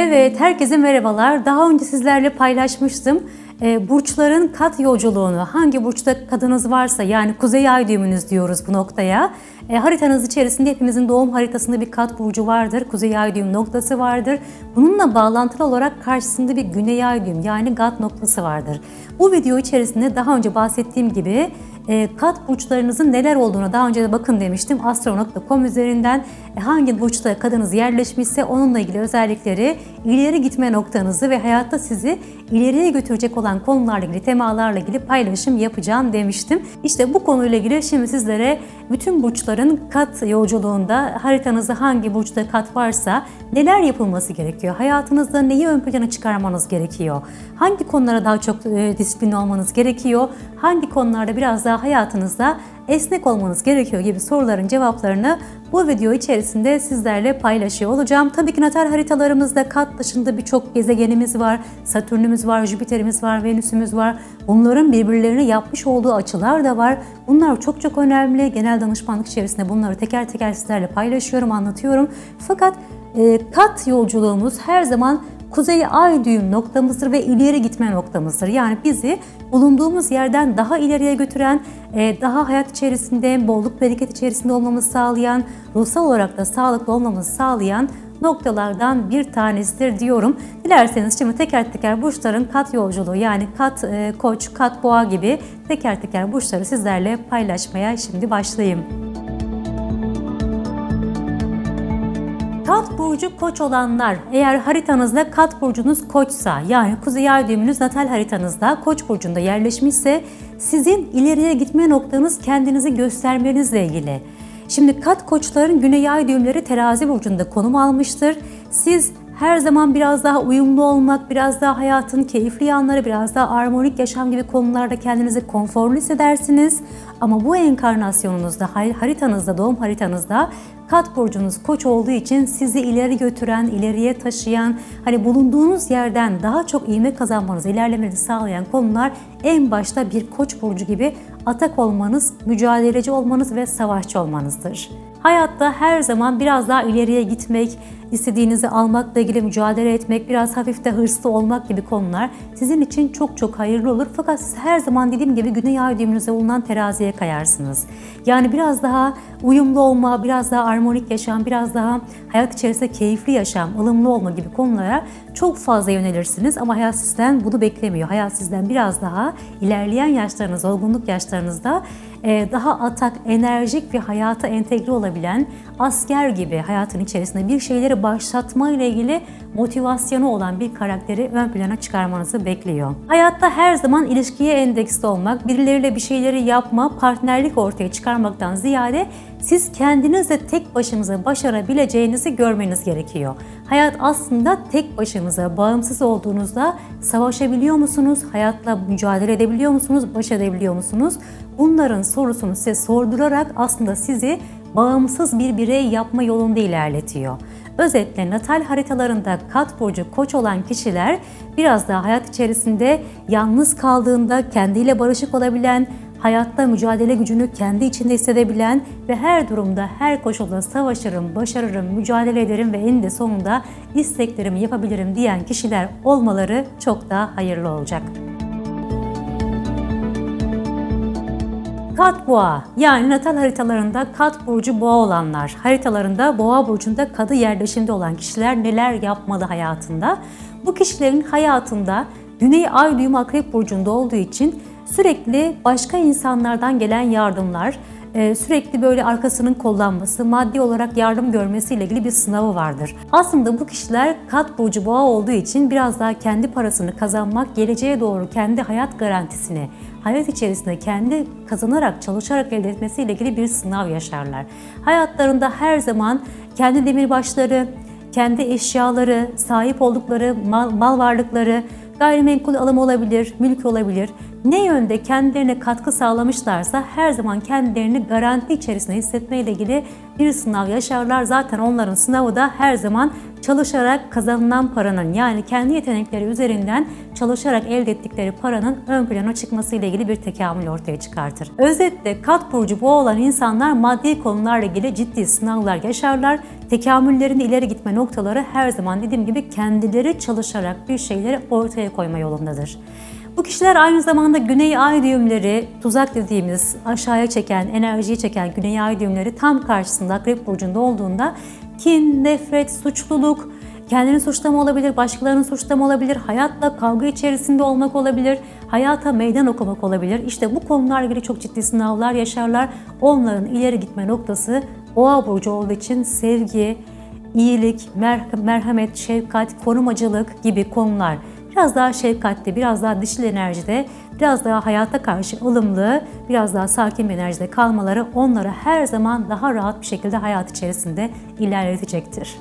Evet, herkese merhabalar. Daha önce sizlerle paylaşmıştım. Ee, burçların kat yolculuğunu, hangi burçta kadınız varsa yani kuzey ay düğümünüz diyoruz bu noktaya. E, haritanız içerisinde hepimizin doğum haritasında bir kat burcu vardır, kuzey ay düğüm noktası vardır. Bununla bağlantılı olarak karşısında bir güney ay düğüm yani gat noktası vardır. Bu video içerisinde daha önce bahsettiğim gibi e, kat burçlarınızın neler olduğuna daha önce de bakın demiştim. Astro.com üzerinden e, hangi burçta kadınız yerleşmişse onunla ilgili özellikleri, ileri gitme noktanızı ve hayatta sizi ileriye götürecek olan konularla ilgili, temalarla ilgili paylaşım yapacağım demiştim. İşte bu konuyla ilgili şimdi sizlere bütün burçların kat yolculuğunda haritanızda hangi burçta kat varsa neler yapılması gerekiyor? Hayatınızda neyi ön plana çıkarmanız gerekiyor? Hangi konulara daha çok e, disiplin olmanız gerekiyor? Hangi konularda biraz daha hayatınızda esnek olmanız gerekiyor gibi soruların cevaplarını bu video içerisinde sizlerle paylaşıyor olacağım. Tabii ki natal haritalarımızda kat dışında birçok gezegenimiz var. Satürnümüz var, Jüpiter'imiz var, Venüs'ümüz var. Bunların birbirlerine yapmış olduğu açılar da var. Bunlar çok çok önemli. Genel danışmanlık içerisinde bunları teker teker sizlerle paylaşıyorum, anlatıyorum. Fakat e, kat yolculuğumuz her zaman kuzey ay düğüm noktamızdır ve ileri gitme noktamızdır. Yani bizi bulunduğumuz yerden daha ileriye götüren, e, daha hayat içerisinde, bolluk bereket içerisinde olmamızı sağlayan, ruhsal olarak da sağlıklı olmamızı sağlayan noktalardan bir tanesidir diyorum. Dilerseniz şimdi teker teker burçların kat yolculuğu yani kat e, koç, kat boğa gibi teker teker burçları sizlerle paylaşmaya şimdi başlayayım. Kat burcu koç olanlar, eğer haritanızda kat burcunuz koçsa, yani kuzey ay düğümünüz natal haritanızda koç burcunda yerleşmişse, sizin ileriye gitme noktanız kendinizi göstermenizle ilgili. Şimdi kat koçların güney ay düğümleri terazi burcunda konum almıştır. Siz her zaman biraz daha uyumlu olmak, biraz daha hayatın keyifli yanları, biraz daha armonik yaşam gibi konularda kendinizi konforlu hissedersiniz. Ama bu enkarnasyonunuzda, haritanızda, doğum haritanızda kat burcunuz koç olduğu için sizi ileri götüren, ileriye taşıyan, hani bulunduğunuz yerden daha çok ivme kazanmanızı, ilerlemenizi sağlayan konular en başta bir koç burcu gibi atak olmanız, mücadeleci olmanız ve savaşçı olmanızdır. Hayatta her zaman biraz daha ileriye gitmek, istediğinizi almakla ilgili mücadele etmek, biraz hafif de hırslı olmak gibi konular sizin için çok çok hayırlı olur. Fakat siz her zaman dediğim gibi güney ay düğümünüze bulunan teraziye kayarsınız. Yani biraz daha uyumlu olma, biraz daha armonik yaşam, biraz daha hayat içerisinde keyifli yaşam, ılımlı olma gibi konulara çok fazla yönelirsiniz ama hayat sizden bunu beklemiyor. Hayat sizden biraz daha ilerleyen yaşlarınız, olgunluk yaşlarınızda daha atak, enerjik ve hayata entegre olabilen asker gibi hayatın içerisinde bir şeyleri başlatma ile ilgili motivasyonu olan bir karakteri ön plana çıkarmanızı bekliyor. Hayatta her zaman ilişkiye endeksli olmak, birileriyle bir şeyleri yapma, partnerlik ortaya çıkarmaktan ziyade siz kendinizle tek başınıza başarabileceğinizi görmeniz gerekiyor. Hayat aslında tek başınıza, bağımsız olduğunuzda savaşabiliyor musunuz? Hayatla mücadele edebiliyor musunuz? Baş edebiliyor musunuz? Bunların sorusunu size sordurarak aslında sizi bağımsız bir birey yapma yolunda ilerletiyor. Özetle natal haritalarında kat burcu koç olan kişiler biraz daha hayat içerisinde yalnız kaldığında kendiyle barışık olabilen, hayatta mücadele gücünü kendi içinde hissedebilen ve her durumda, her koşulda savaşırım, başarırım, mücadele ederim ve eninde sonunda isteklerimi yapabilirim diyen kişiler olmaları çok daha hayırlı olacak. Kat boğa yani natal haritalarında kat burcu boğa olanlar, haritalarında boğa burcunda kadı yerleşimde olan kişiler neler yapmalı hayatında? Bu kişilerin hayatında Güney Ay düğümü Akrep burcunda olduğu için sürekli başka insanlardan gelen yardımlar, e, sürekli böyle arkasının kollanması, maddi olarak yardım görmesiyle ilgili bir sınavı vardır. Aslında bu kişiler kat burcu boğa olduğu için biraz daha kendi parasını kazanmak, geleceğe doğru kendi hayat garantisini, hayat içerisinde kendi kazanarak, çalışarak elde etmesiyle ilgili bir sınav yaşarlar. Hayatlarında her zaman kendi demirbaşları, kendi eşyaları, sahip oldukları mal, mal varlıkları, gayrimenkul alım olabilir, mülk olabilir. Ne yönde kendilerine katkı sağlamışlarsa her zaman kendilerini garanti içerisinde hissetmeyle ilgili bir sınav yaşarlar. Zaten onların sınavı da her zaman çalışarak kazanılan paranın yani kendi yetenekleri üzerinden çalışarak elde ettikleri paranın ön plana çıkması ile ilgili bir tekamül ortaya çıkartır. Özetle kat burcu bu olan insanlar maddi konularla ilgili ciddi sınavlar yaşarlar. tekamüllerinde ileri gitme noktaları her zaman dediğim gibi kendileri çalışarak bir şeyleri ortaya koyma yolundadır. Bu kişiler aynı zamanda güney ay düğümleri, tuzak dediğimiz aşağıya çeken, enerjiyi çeken güney ay düğümleri tam karşısında Akrep Burcu'nda olduğunda kin, nefret, suçluluk, kendini suçlama olabilir, başkalarının suçlama olabilir, hayatla kavga içerisinde olmak olabilir, hayata meydan okumak olabilir. İşte bu konularla ilgili çok ciddi sınavlar yaşarlar. Onların ileri gitme noktası Boğa burcu olduğu için sevgi, iyilik, mer- merhamet, şefkat, korumacılık gibi konular. Biraz daha şefkatli, biraz daha dişil enerjide, biraz daha hayata karşı ılımlı, biraz daha sakin bir enerjide kalmaları onları her zaman daha rahat bir şekilde hayat içerisinde ilerletecektir.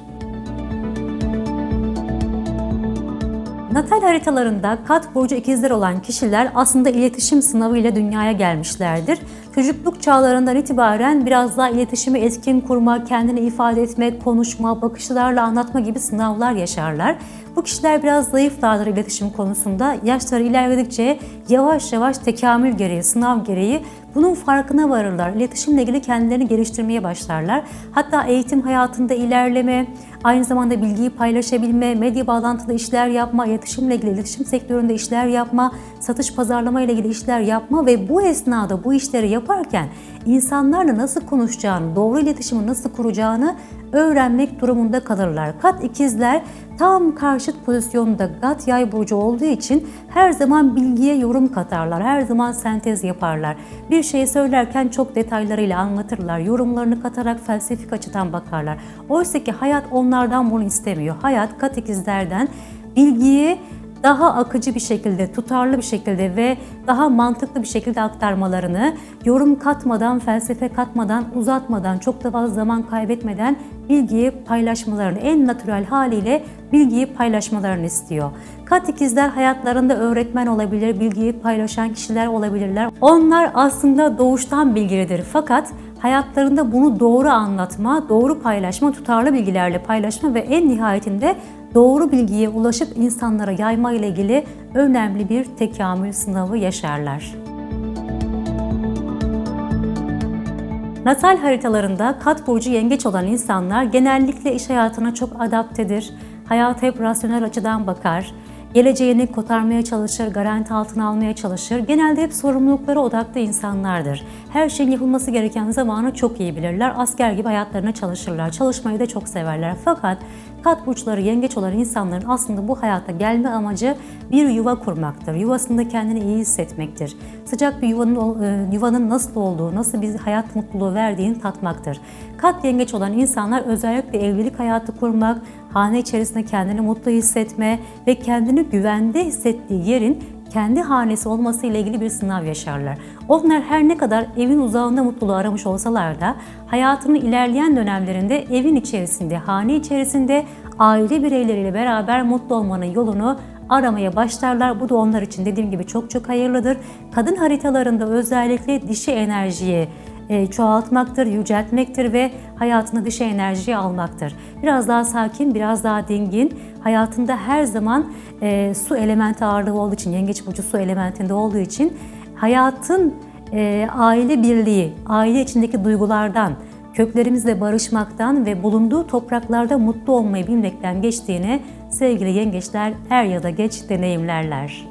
Natal haritalarında kat burcu ikizler olan kişiler aslında iletişim sınavı ile dünyaya gelmişlerdir. Çocukluk çağlarından itibaren biraz daha iletişimi etkin kurma, kendini ifade etme, konuşma, bakışlarla anlatma gibi sınavlar yaşarlar. Bu kişiler biraz zayıflardır iletişim konusunda. Yaşları ilerledikçe yavaş yavaş tekamül gereği, sınav gereği bunun farkına varırlar. İletişimle ilgili kendilerini geliştirmeye başlarlar. Hatta eğitim hayatında ilerleme, aynı zamanda bilgiyi paylaşabilme, medya bağlantılı işler yapma, iletişimle ilgili iletişim sektöründe işler yapma, satış pazarlama ile ilgili işler yapma ve bu esnada bu işleri yaparken insanlarla nasıl konuşacağını, doğru iletişimi nasıl kuracağını öğrenmek durumunda kalırlar. Kat ikizler tam karşıt pozisyonda gat yay burcu olduğu için her zaman bilgiye yorum katarlar. Her zaman sentez yaparlar. Bir şeyi söylerken çok detaylarıyla anlatırlar. Yorumlarını katarak felsefik açıdan bakarlar. Oysa ki hayat onlardan bunu istemiyor. Hayat kat ikizlerden bilgiyi daha akıcı bir şekilde, tutarlı bir şekilde ve daha mantıklı bir şekilde aktarmalarını, yorum katmadan, felsefe katmadan, uzatmadan, çok da fazla zaman kaybetmeden bilgiyi paylaşmalarını, en natürel haliyle bilgiyi paylaşmalarını istiyor. Kat ikizler hayatlarında öğretmen olabilir, bilgiyi paylaşan kişiler olabilirler. Onlar aslında doğuştan bilgilidir fakat hayatlarında bunu doğru anlatma, doğru paylaşma, tutarlı bilgilerle paylaşma ve en nihayetinde doğru bilgiye ulaşıp insanlara yayma ile ilgili önemli bir tekamül sınavı yaşarlar. Natal haritalarında kat burcu yengeç olan insanlar genellikle iş hayatına çok adaptedir. Hayata hep rasyonel açıdan bakar. Geleceğini kotarmaya çalışır, garanti altına almaya çalışır. Genelde hep sorumluluklara odaklı insanlardır. Her şeyin yapılması gereken zamanı çok iyi bilirler. Asker gibi hayatlarına çalışırlar. Çalışmayı da çok severler. Fakat kat burçları yengeç olan insanların aslında bu hayata gelme amacı bir yuva kurmaktır. Yuvasında kendini iyi hissetmektir. Sıcak bir yuvanın, e, yuvanın nasıl olduğu, nasıl bir hayat mutluluğu verdiğini tatmaktır. Kat yengeç olan insanlar özellikle evlilik hayatı kurmak, hane içerisinde kendini mutlu hissetme ve kendini güvende hissettiği yerin kendi hanesi olması ile ilgili bir sınav yaşarlar. Onlar her ne kadar evin uzağında mutluluğu aramış olsalar da hayatının ilerleyen dönemlerinde evin içerisinde, hane içerisinde aile bireyleriyle beraber mutlu olmanın yolunu aramaya başlarlar. Bu da onlar için dediğim gibi çok çok hayırlıdır. Kadın haritalarında özellikle dişi enerjiyi e, çoğaltmaktır, yüceltmektir ve hayatına dişi enerjiyi almaktır. Biraz daha sakin, biraz daha dingin, hayatında her zaman e, su elementi ağırlığı olduğu için, yengeç burcu su elementinde olduğu için hayatın e, aile birliği, aile içindeki duygulardan, köklerimizle barışmaktan ve bulunduğu topraklarda mutlu olmayı bilmekten geçtiğini sevgili yengeçler er ya da geç deneyimlerler.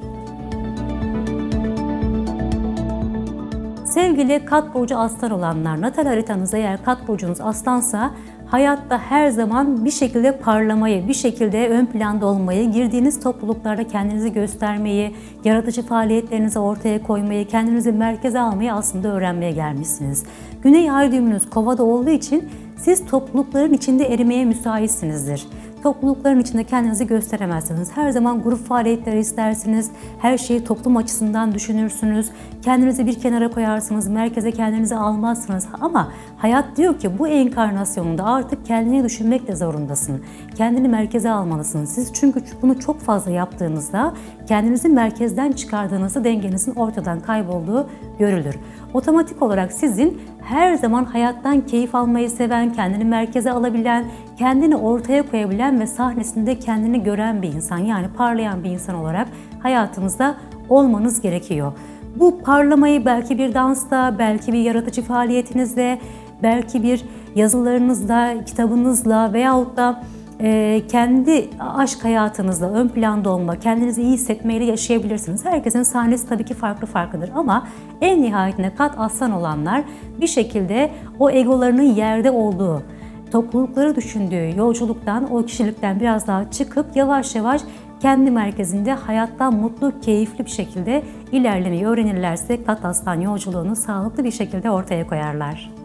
Sevgili kat burcu aslan olanlar, natal haritanızda eğer kat burcunuz aslansa hayatta her zaman bir şekilde parlamayı, bir şekilde ön planda olmayı, girdiğiniz topluluklarda kendinizi göstermeyi, yaratıcı faaliyetlerinizi ortaya koymayı, kendinizi merkeze almayı aslında öğrenmeye gelmişsiniz. Güney ay düğümünüz kovada olduğu için siz toplulukların içinde erimeye müsaitsinizdir toplulukların içinde kendinizi gösteremezsiniz. Her zaman grup faaliyetleri istersiniz. Her şeyi toplum açısından düşünürsünüz. Kendinizi bir kenara koyarsınız. Merkeze kendinizi almazsınız. Ama hayat diyor ki bu enkarnasyonunda artık kendini düşünmek de zorundasın. Kendini merkeze almalısın. Siz çünkü bunu çok fazla yaptığınızda kendinizi merkezden çıkardığınızda dengenizin ortadan kaybolduğu görülür. Otomatik olarak sizin her zaman hayattan keyif almayı seven, kendini merkeze alabilen, kendini ortaya koyabilen ve sahnesinde kendini gören bir insan yani parlayan bir insan olarak hayatınızda olmanız gerekiyor. Bu parlamayı belki bir dansta, belki bir yaratıcı faaliyetinizde, belki bir yazılarınızla, kitabınızla veyahut da e, kendi aşk hayatınızda ön planda olma, kendinizi iyi hissetmeyle yaşayabilirsiniz. Herkesin sahnesi tabii ki farklı farklıdır ama en nihayetinde kat aslan olanlar bir şekilde o egolarının yerde olduğu, toplulukları düşündüğü yolculuktan, o kişilikten biraz daha çıkıp yavaş yavaş kendi merkezinde hayattan mutlu, keyifli bir şekilde ilerlemeyi öğrenirlerse kat aslan yolculuğunu sağlıklı bir şekilde ortaya koyarlar.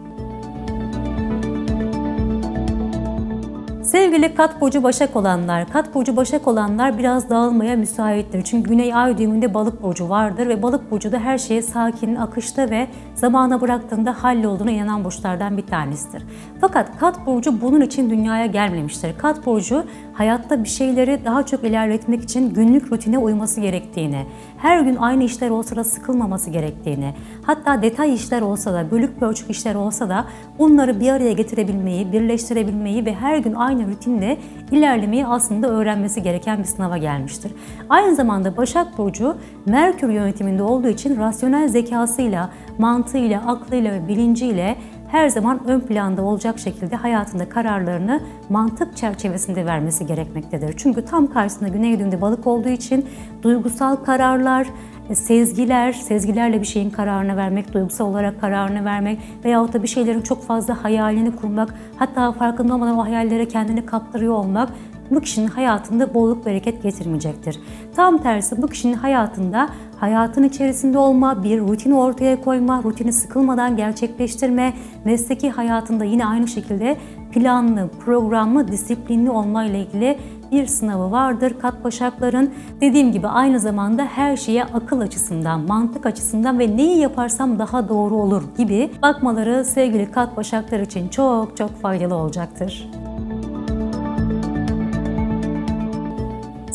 Sevgili kat burcu başak olanlar, kat burcu başak olanlar biraz dağılmaya müsaittir. Çünkü güney ay düğümünde balık burcu vardır ve balık burcu da her şeye sakin, akışta ve zamana bıraktığında hallolduğuna inanan burçlardan bir tanesidir. Fakat kat burcu bunun için dünyaya gelmemiştir. Kat burcu hayatta bir şeyleri daha çok ilerletmek için günlük rutine uyması gerektiğini, her gün aynı işler olsa da sıkılmaması gerektiğini, hatta detay işler olsa da, bölük pörçük işler olsa da bunları bir araya getirebilmeyi, birleştirebilmeyi ve her gün aynı rutinle ilerlemeyi aslında öğrenmesi gereken bir sınava gelmiştir. Aynı zamanda Başak Burcu Merkür yönetiminde olduğu için rasyonel zekasıyla, mantığıyla, aklıyla ve bilinciyle her zaman ön planda olacak şekilde hayatında kararlarını mantık çerçevesinde vermesi gerekmektedir. Çünkü tam karşısında güney balık olduğu için duygusal kararlar, sezgiler, sezgilerle bir şeyin kararını vermek, duygusal olarak kararını vermek veyahut da bir şeylerin çok fazla hayalini kurmak, hatta farkında olmadan o hayallere kendini kaptırıyor olmak bu kişinin hayatında bolluk bereket getirmeyecektir. Tam tersi bu kişinin hayatında hayatın içerisinde olma, bir rutin ortaya koyma, rutini sıkılmadan gerçekleştirme, mesleki hayatında yine aynı şekilde planlı, programlı, disiplinli olma ile ilgili bir sınavı vardır kat başakların. Dediğim gibi aynı zamanda her şeye akıl açısından, mantık açısından ve neyi yaparsam daha doğru olur gibi bakmaları sevgili kat başaklar için çok çok faydalı olacaktır.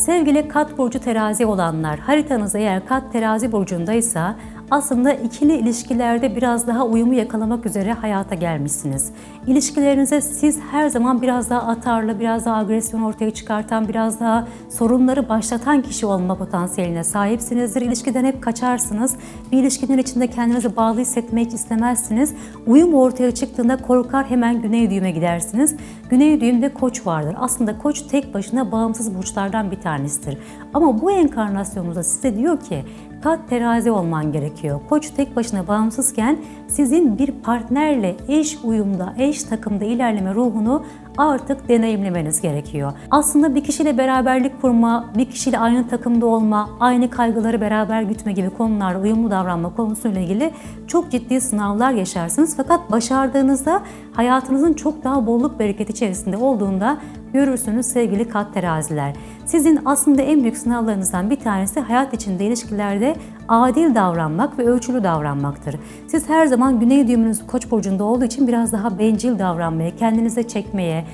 Sevgili kat burcu terazi olanlar, haritanız eğer kat terazi burcundaysa aslında ikili ilişkilerde biraz daha uyumu yakalamak üzere hayata gelmişsiniz. İlişkilerinize siz her zaman biraz daha atarlı, biraz daha agresyon ortaya çıkartan, biraz daha sorunları başlatan kişi olma potansiyeline sahipsinizdir. İlişkiden hep kaçarsınız. Bir ilişkinin içinde kendinizi bağlı hissetmek istemezsiniz. Uyum ortaya çıktığında korkar hemen güney düğüme gidersiniz. Güney düğümde koç vardır. Aslında koç tek başına bağımsız burçlardan bir tanesidir. Ama bu enkarnasyonumuzda size diyor ki kat terazi olman gerekiyor. Koç tek başına bağımsızken sizin bir partnerle eş uyumda, eş takımda ilerleme ruhunu artık deneyimlemeniz gerekiyor. Aslında bir kişiyle beraberlik kurma, bir kişiyle aynı takımda olma, aynı kaygıları beraber gütme gibi konularda uyumlu davranma konusuyla ilgili çok ciddi sınavlar yaşarsınız. Fakat başardığınızda hayatınızın çok daha bolluk bereket içerisinde olduğunda görürsünüz sevgili kat teraziler. Sizin aslında en büyük sınavlarınızdan bir tanesi hayat içinde ilişkilerde adil davranmak ve ölçülü davranmaktır. Siz her zaman güney düğümünüz koç burcunda olduğu için biraz daha bencil davranmaya, kendinize çekmeye,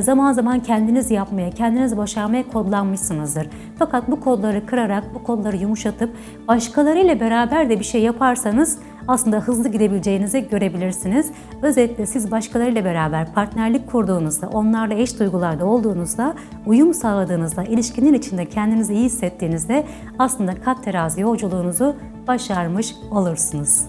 zaman zaman kendiniz yapmaya, kendiniz başarmaya kodlanmışsınızdır. Fakat bu kodları kırarak, bu kodları yumuşatıp başkalarıyla beraber de bir şey yaparsanız aslında hızlı gidebileceğinizi görebilirsiniz. Özetle siz başkalarıyla beraber partnerlik kurduğunuzda, onlarla eş duygularda olduğunuzda, uyum sağladığınızda, ilişkinin içinde kendinizi iyi hissettiğinizde aslında kat terazi yolculuğunuzu başarmış olursunuz.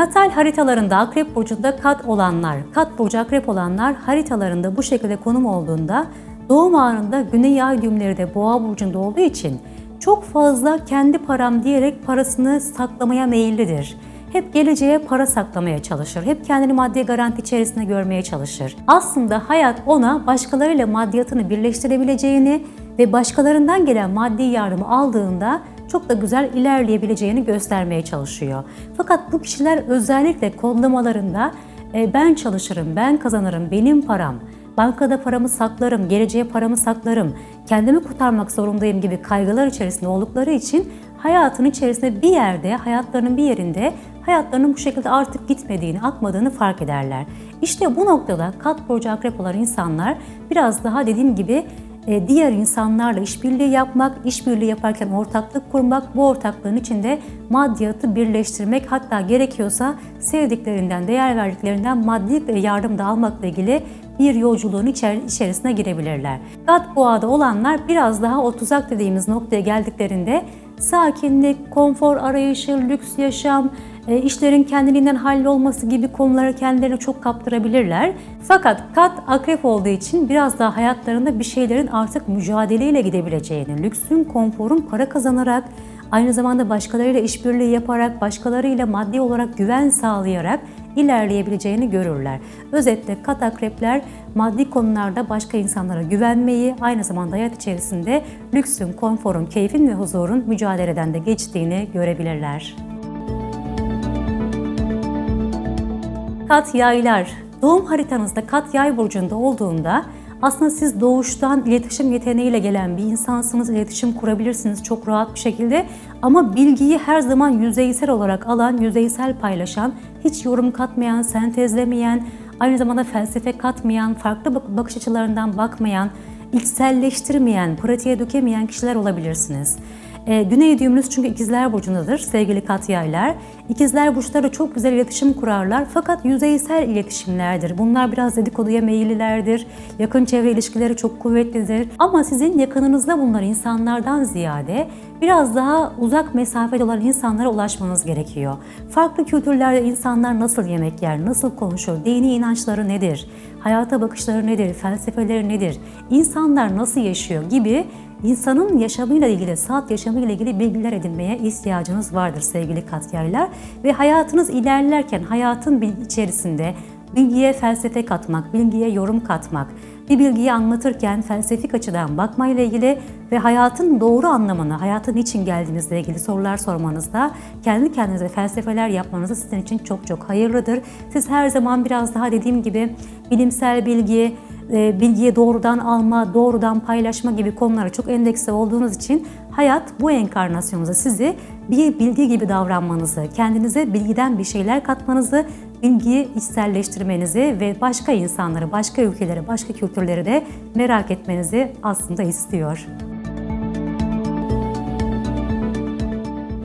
Natal haritalarında Akrep Burcu'nda kat olanlar, kat burcu Akrep olanlar haritalarında bu şekilde konum olduğunda doğum anında Güney Ay düğümleri de Boğa Burcu'nda olduğu için çok fazla kendi param diyerek parasını saklamaya meyillidir. Hep geleceğe para saklamaya çalışır. Hep kendini maddi garanti içerisinde görmeye çalışır. Aslında hayat ona başkalarıyla maddiyatını birleştirebileceğini ve başkalarından gelen maddi yardımı aldığında çok da güzel ilerleyebileceğini göstermeye çalışıyor. Fakat bu kişiler özellikle kodlamalarında e, ben çalışırım, ben kazanırım, benim param, bankada paramı saklarım, geleceğe paramı saklarım, kendimi kurtarmak zorundayım gibi kaygılar içerisinde oldukları için hayatın içerisinde bir yerde, hayatlarının bir yerinde hayatlarının bu şekilde artık gitmediğini, akmadığını fark ederler. İşte bu noktada kat burcu akrep olan insanlar biraz daha dediğim gibi diğer insanlarla işbirliği yapmak, işbirliği yaparken ortaklık kurmak, bu ortaklığın içinde maddiyatı birleştirmek hatta gerekiyorsa sevdiklerinden, değer verdiklerinden maddi yardım da almakla ilgili bir yolculuğun içer içerisine girebilirler. Kat boğada olanlar biraz daha o tuzak dediğimiz noktaya geldiklerinde sakinlik, konfor arayışı, lüks yaşam, e, işlerin kendiliğinden hallolması gibi konulara kendilerini çok kaptırabilirler. Fakat kat akrep olduğu için biraz daha hayatlarında bir şeylerin artık mücadeleyle gidebileceğini, lüksün, konforun para kazanarak, aynı zamanda başkalarıyla işbirliği yaparak, başkalarıyla maddi olarak güven sağlayarak ilerleyebileceğini görürler. Özetle kat akrepler maddi konularda başka insanlara güvenmeyi, aynı zamanda hayat içerisinde lüksün, konforun, keyfin ve huzurun mücadeleden de geçtiğini görebilirler. Kat yaylar. Doğum haritanızda kat yay burcunda olduğunda aslında siz doğuştan iletişim yeteneğiyle gelen bir insansınız, iletişim kurabilirsiniz çok rahat bir şekilde ama bilgiyi her zaman yüzeysel olarak alan, yüzeysel paylaşan, hiç yorum katmayan, sentezlemeyen, aynı zamanda felsefe katmayan, farklı bakış açılarından bakmayan, içselleştirmeyen, pratiğe dökemeyen kişiler olabilirsiniz. E, Güney düğümünüz çünkü ikizler burcundadır sevgili katyaylar. İkizler burçları çok güzel iletişim kurarlar fakat yüzeysel iletişimlerdir. Bunlar biraz dedikoduya meyillilerdir. Yakın çevre ilişkileri çok kuvvetlidir. Ama sizin yakınınızda bulunan insanlardan ziyade biraz daha uzak mesafede olan insanlara ulaşmanız gerekiyor. Farklı kültürlerde insanlar nasıl yemek yer, nasıl konuşur, dini inançları nedir, hayata bakışları nedir, felsefeleri nedir, insanlar nasıl yaşıyor gibi insanın yaşamıyla ilgili, saat yaşamıyla ilgili bilgiler edinmeye ihtiyacınız vardır sevgili katyaylar. Ve hayatınız ilerlerken hayatın içerisinde bilgiye felsefe katmak, bilgiye yorum katmak, bir bilgiyi anlatırken felsefik açıdan bakmayla ilgili ve hayatın doğru anlamını, hayatın için geldiğinizle ilgili sorular sormanızda kendi kendinize felsefeler yapmanız sizin için çok çok hayırlıdır. Siz her zaman biraz daha dediğim gibi bilimsel bilgi, e, bilgiye doğrudan alma, doğrudan paylaşma gibi konulara çok endekse olduğunuz için hayat bu enkarnasyonunuzda sizi bir bilgi gibi davranmanızı, kendinize bilgiden bir şeyler katmanızı, bilgiyi içselleştirmenizi ve başka insanları, başka ülkeleri, başka kültürleri de merak etmenizi aslında istiyor.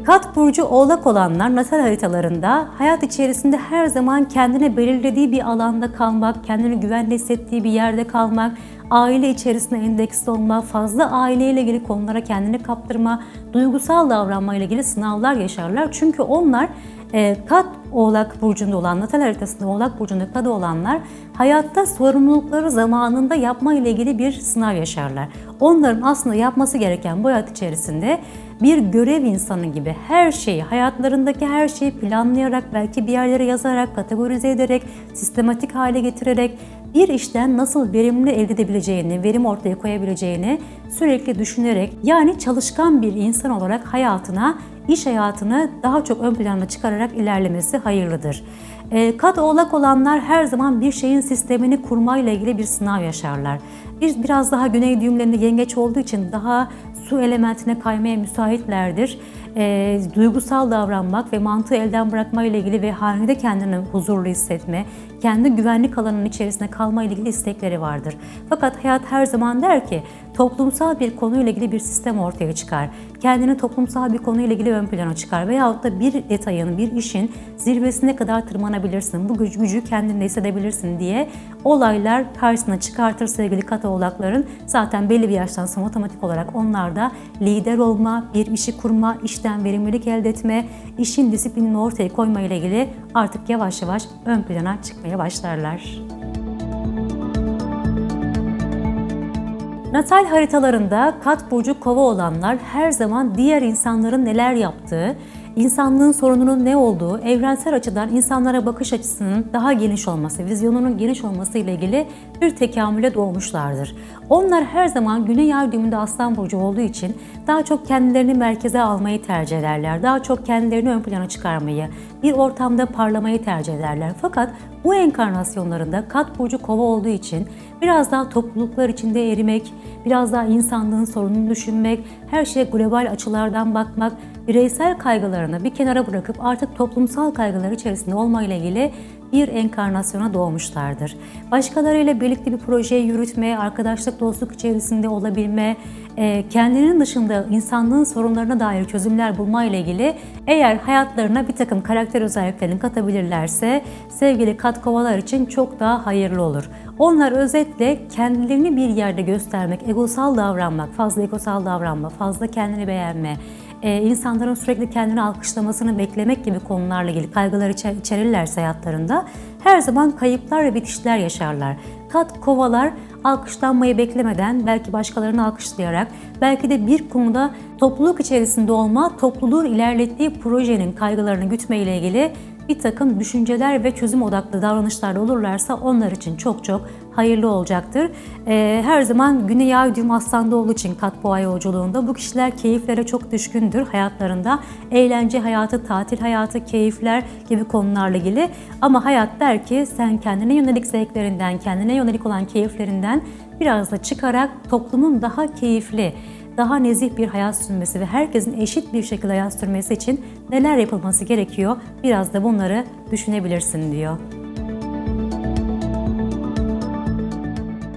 Kat burcu oğlak olanlar natal haritalarında hayat içerisinde her zaman kendine belirlediği bir alanda kalmak, kendini güvende hissettiği bir yerde kalmak, aile içerisinde endeksli olma, fazla aileyle ilgili konulara kendini kaptırma, duygusal davranma ile ilgili sınavlar yaşarlar. Çünkü onlar e, kat oğlak burcunda olan, natal haritasında oğlak burcunda kadı olanlar hayatta sorumlulukları zamanında yapma ile ilgili bir sınav yaşarlar. Onların aslında yapması gereken bu hayat içerisinde bir görev insanı gibi her şeyi, hayatlarındaki her şeyi planlayarak, belki bir yerlere yazarak, kategorize ederek, sistematik hale getirerek bir işten nasıl verimli elde edebileceğini, verim ortaya koyabileceğini sürekli düşünerek yani çalışkan bir insan olarak hayatına, iş hayatını daha çok ön plana çıkararak ilerlemesi hayırlıdır. E, kat oğlak olanlar her zaman bir şeyin sistemini kurmayla ilgili bir sınav yaşarlar. Bir biraz daha güney düğümlerinde yengeç olduğu için daha su elementine kaymaya müsaitlerdir. E, duygusal davranmak ve mantığı elden bırakma ile ilgili ve hanede kendini huzurlu hissetme, kendi güvenlik alanının içerisinde kalma ile ilgili istekleri vardır. Fakat hayat her zaman der ki toplumsal bir konuyla ilgili bir sistem ortaya çıkar. Kendini toplumsal bir konuyla ilgili ön plana çıkar veyahut da bir detayın, bir işin zirvesine kadar tırmanabilirsin. Bu gücü, gücü kendinde hissedebilirsin diye olaylar karşısına çıkartır sevgili kata oğlakların. Zaten belli bir yaştan sonra otomatik olarak onlar da lider olma, bir işi kurma, işten verimlilik elde etme, işin disiplinini ortaya koyma ile ilgili artık yavaş yavaş ön plana çıkmaya başlarlar. Natal haritalarında kat burcu kova olanlar her zaman diğer insanların neler yaptığı, insanlığın sorununun ne olduğu, evrensel açıdan insanlara bakış açısının daha geniş olması, vizyonunun geniş olması ile ilgili bir tekamüle doğmuşlardır. Onlar her zaman Güney Ay düğümünde Aslan Burcu olduğu için daha çok kendilerini merkeze almayı tercih ederler. Daha çok kendilerini ön plana çıkarmayı, bir ortamda parlamayı tercih ederler. Fakat bu enkarnasyonlarında kat burcu kova olduğu için biraz daha topluluklar içinde erimek, biraz daha insanlığın sorununu düşünmek, her şeye global açılardan bakmak, bireysel kaygılarını bir kenara bırakıp artık toplumsal kaygılar içerisinde olmayla ilgili bir enkarnasyona doğmuşlardır. Başkalarıyla birlikte bir projeyi yürütme, arkadaşlık, dostluk içerisinde olabilme, e, kendinin dışında insanlığın sorunlarına dair çözümler bulma ile ilgili eğer hayatlarına bir takım karakter özelliklerini katabilirlerse sevgili kat kovalar için çok daha hayırlı olur. Onlar özetle kendilerini bir yerde göstermek, egosal davranmak, fazla egosal davranma, fazla kendini beğenme, e, insanların sürekli kendini alkışlamasını beklemek gibi konularla ilgili kaygılar içer- içerirlerse hayatlarında her zaman kayıplar ve bitişler yaşarlar. Kat kovalar alkışlanmayı beklemeden belki başkalarını alkışlayarak belki de bir konuda topluluk içerisinde olma, topluluğun ilerlettiği projenin kaygılarını gütme ile ilgili bir takım düşünceler ve çözüm odaklı davranışlarda olurlarsa onlar için çok çok hayırlı olacaktır. Ee, her zaman Güney Ay düğüm aslanda olduğu için kat boğa yolculuğunda bu kişiler keyiflere çok düşkündür hayatlarında. Eğlence hayatı, tatil hayatı, keyifler gibi konularla ilgili. Ama hayat der ki sen kendine yönelik zevklerinden, kendine yönelik olan keyiflerinden biraz da çıkarak toplumun daha keyifli, daha nezih bir hayat sürmesi ve herkesin eşit bir şekilde hayat sürmesi için neler yapılması gerekiyor biraz da bunları düşünebilirsin diyor.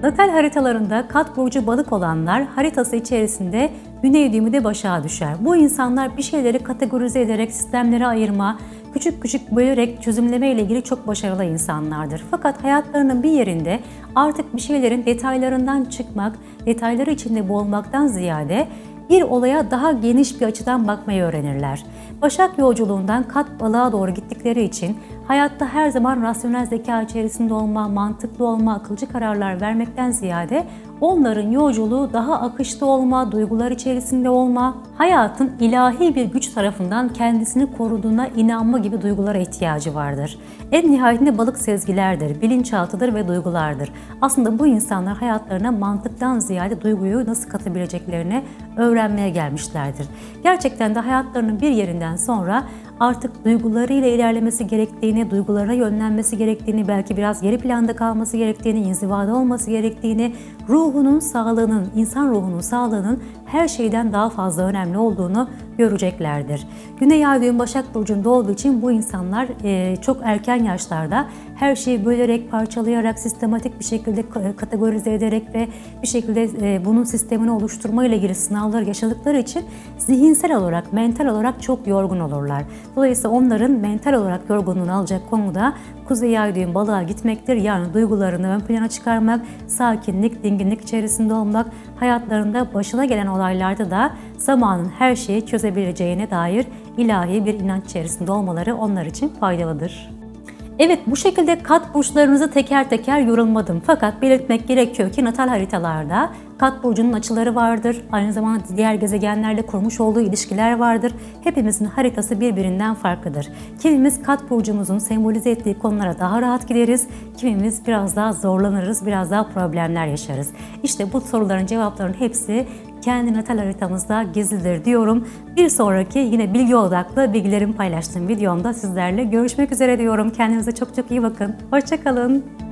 Natal haritalarında kat burcu balık olanlar haritası içerisinde güney düğümü de başa düşer. Bu insanlar bir şeyleri kategorize ederek sistemlere ayırma, küçük küçük bölerek çözümleme ile ilgili çok başarılı insanlardır. Fakat hayatlarının bir yerinde artık bir şeylerin detaylarından çıkmak, detayları içinde boğulmaktan ziyade bir olaya daha geniş bir açıdan bakmayı öğrenirler. Başak yolculuğundan kat balığa doğru gittikleri için hayatta her zaman rasyonel zeka içerisinde olma, mantıklı olma, akılcı kararlar vermekten ziyade onların yolculuğu daha akışta olma, duygular içerisinde olma, hayatın ilahi bir güç tarafından kendisini koruduğuna inanma gibi duygulara ihtiyacı vardır. En nihayetinde balık sezgilerdir, bilinçaltıdır ve duygulardır. Aslında bu insanlar hayatlarına mantıktan ziyade duyguyu nasıl katabileceklerini öğrenmeye gelmişlerdir. Gerçekten de hayatlarının bir yerinden sonra artık duygularıyla ilerlemesi gerektiğini, duygulara yönlenmesi gerektiğini, belki biraz geri planda kalması gerektiğini, inzivada olması gerektiğini, ruhunun sağlığının, insan ruhunun sağlığının her şeyden daha fazla önemli olduğunu göreceklerdir. Güney Ay Başak Burcu'nda olduğu için bu insanlar e, çok erken yaşlarda her şeyi bölerek, parçalayarak, sistematik bir şekilde ka- kategorize ederek ve bir şekilde e, bunun sistemini oluşturma ile ilgili sınavlar yaşadıkları için zihinsel olarak, mental olarak çok yorgun olurlar. Dolayısıyla onların mental olarak yorgunluğunu alacak konu da Kuzey Ay düğüm balığa gitmektir. Yani duygularını ön plana çıkarmak, sakinlik, dinginlik içerisinde olmak, hayatlarında başına gelen olaylarda da zamanın her şeyi çözebileceğine dair ilahi bir inanç içerisinde olmaları onlar için faydalıdır. Evet bu şekilde kat burçlarınızı teker teker yorulmadım. Fakat belirtmek gerekiyor ki natal haritalarda kat burcunun açıları vardır. Aynı zamanda diğer gezegenlerle kurmuş olduğu ilişkiler vardır. Hepimizin haritası birbirinden farklıdır. Kimimiz kat burcumuzun sembolize ettiği konulara daha rahat gideriz. Kimimiz biraz daha zorlanırız, biraz daha problemler yaşarız. İşte bu soruların cevaplarının hepsi kendi natal haritamızda gizlidir diyorum. Bir sonraki yine bilgi odaklı bilgilerimi paylaştığım videomda sizlerle görüşmek üzere diyorum. Kendinize çok çok iyi bakın. Hoşçakalın.